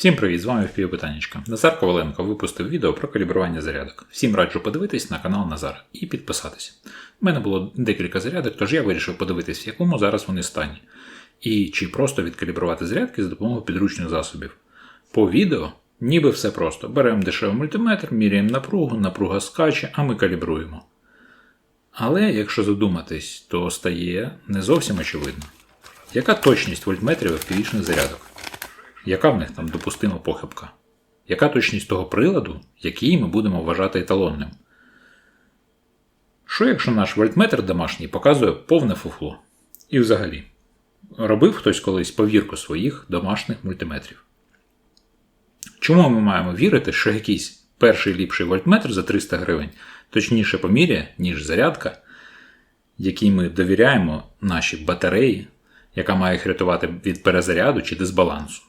Всім привіт, з вами Впівпитанечка. Назар Коваленко випустив відео про калібрування зарядок. Всім раджу подивитись на канал Назар і підписатися. У мене було декілька зарядок, тож я вирішив подивитись, в якому зараз вони стані. І чи просто відкалібрувати зарядки за допомогою підручних засобів. По відео ніби все просто. Беремо дешевий мультиметр, міряємо напругу, напруга скаче, а ми калібруємо. Але якщо задуматись, то стає не зовсім очевидно. Яка точність вольтметрів FPV-шних зарядок? Яка в них там допустима похибка? Яка точність того приладу, який ми будемо вважати еталонним? Що якщо наш вольтметр домашній показує повне фуфло? І взагалі, робив хтось колись повірку своїх домашніх мультиметрів? Чому ми маємо вірити, що якийсь перший ліпший вольтметр за 300 гривень точніше поміряє, ніж зарядка, якій ми довіряємо нашій батареї, яка має їх рятувати від перезаряду чи дисбалансу?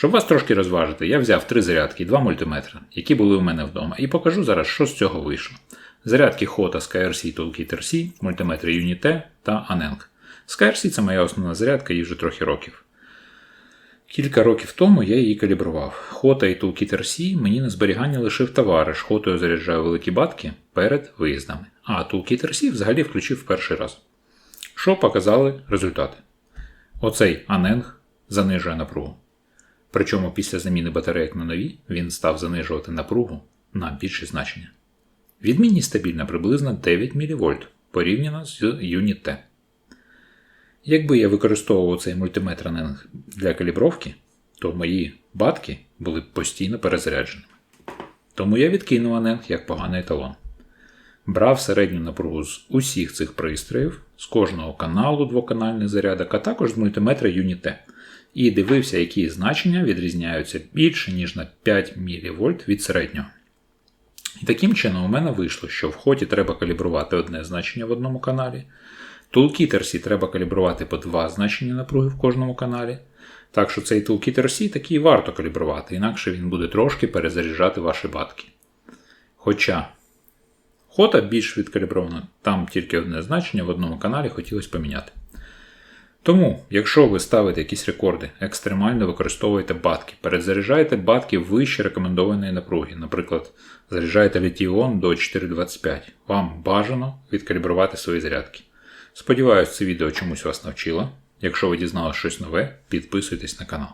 Щоб вас трошки розважити, я взяв три зарядки і два мультиметри, які були у мене вдома, і покажу зараз, що з цього вийшло. Зарядки Hota SkyRC Toolkit RC, мультиметри Unite та Aneng. SkyRC це моя основна зарядка, їй вже трохи років. Кілька років тому я її калібрував. Хота і Toolkit RC мені на зберігання лишив товариш. Хотою заряджаю великі батки перед виїздами. А Toolkit RC взагалі включив в перший раз. Що показали результати? Оцей Aneng занижує напругу. Причому після заміни батарейок на нові він став занижувати напругу на більше значення. Відмінність стабільна приблизно 9 мВ порівняно з Unit T. Якби я використовував цей мультиметр Aneng для калібровки, то мої батки були б постійно перезарядженими. Тому я відкинув Aneng як поганий еталон. Брав середню напругу з усіх цих пристроїв, з кожного каналу двоканальних зарядок, а також з мультиметра Unit T і дивився, які значення відрізняються більше, ніж на 5 мВ від середнього. І таким чином у мене вийшло, що в хоті треба калібрувати одне значення в одному каналі. RC треба калібрувати по два значення напруги в кожному каналі. Так що цей RC такий варто калібрувати, інакше він буде трошки перезаряджати ваші батки. Хоча хота більш відкалібрована, там тільки одне значення в одному каналі хотілося поміняти. Тому, якщо ви ставите якісь рекорди, екстремально використовуйте батки, перезаряджайте батки вище рекомендованої напруги, наприклад, заряджаєте літіон до 4,25, вам бажано відкалібрувати свої зарядки. Сподіваюсь, це відео чомусь вас навчило. Якщо ви дізналися щось нове, підписуйтесь на канал.